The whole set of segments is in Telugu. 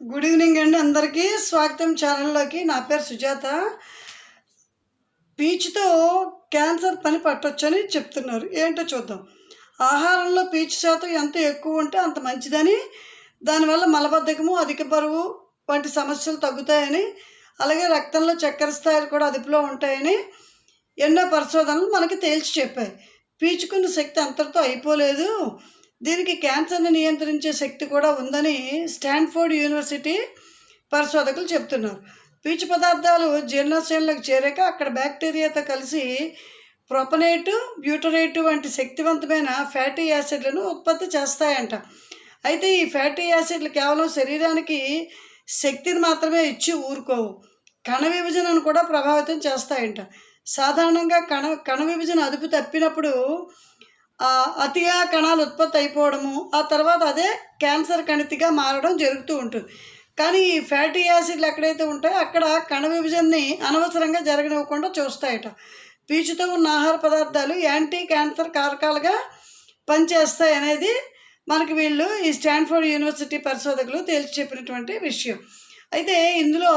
గుడ్ ఈవినింగ్ అండి అందరికీ స్వాగతం ఛానల్లోకి. నా పేరు సుజాత. పీచుతో క్యాన్సర్ పని పట్టొచ్చని చెప్తున్నారు. ఏంటో చూద్దాం. ఆహారంలో పీచు శాతం ఎంత ఎక్కువ ఉంటే అంత మంచిదని దానివల్ల మలబద్ధకము అధిక బరువు వంటి సమస్యలు తగ్గుతాయని అలాగే రక్తంలో చక్కెర స్థాయిలు కూడా అదుపులో ఉంటాయని ఎన్నో పరిశోధనలు మనకి తేల్చి చెప్పాయి. పీచుకున్న శక్తి అంతటితో అయిపోలేదు. దీనికి క్యాన్సర్ని నియంత్రించే శక్తి కూడా ఉందని స్టాన్ఫోర్డ్ యూనివర్సిటీ పరిశోధకులు చెప్తున్నారు పీచు పదార్థాలు జీర్ణశైలకు చేరాక అక్కడ బ్యాక్టీరియాతో కలిసి ప్రొపనేటు బ్యూటరేటు వంటి శక్తివంతమైన ఫ్యాటీ యాసిడ్లను ఉత్పత్తి చేస్తాయంట. అయితే ఈ ఫ్యాటీ యాసిడ్లు కేవలం శరీరానికి శక్తిని మాత్రమే ఇచ్చి ఊరుకోవు. కణ విభజనను కూడా ప్రభావితం చేస్తాయంట. సాధారణంగా కణ కణ విభజన అదుపు తప్పినప్పుడు అతిగా కణాలు ఉత్పత్తి అయిపోవడము ఆ తర్వాత అదే క్యాన్సర్ కణితిగా మారడం జరుగుతూ ఉంటుంది. కానీ ఈ ఫ్యాటీ యాసిడ్లు ఎక్కడైతే ఉంటాయో అక్కడ కణ విభజనని అనవసరంగా జరగనివ్వకుండా చూస్తాయట. పీచుతో ఉన్న ఆహార పదార్థాలు యాంటీ క్యాన్సర్ కారకాలుగా పనిచేస్తాయి అనేది మనకి వీళ్ళు ఈ స్టాన్ఫోర్డ్ యూనివర్సిటీ పరిశోధకులు తేల్చి చెప్పినటువంటి విషయం. అయితే ఇందులో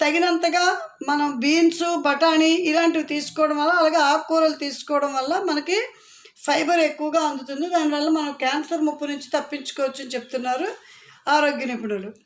తగినంతగా మనం బీన్స్ బఠానీ ఇలాంటివి తీసుకోవడం వల్ల అలాగే ఆకుకూరలు తీసుకోవడం వల్ల మనకి ఫైబర్ ఎక్కువగా అందుతుంది. దానివల్ల మనం క్యాన్సర్ ముప్పు నుంచి తప్పించుకోవచ్చు అని చెప్తున్నారు ఆరోగ్య నిపుణులు.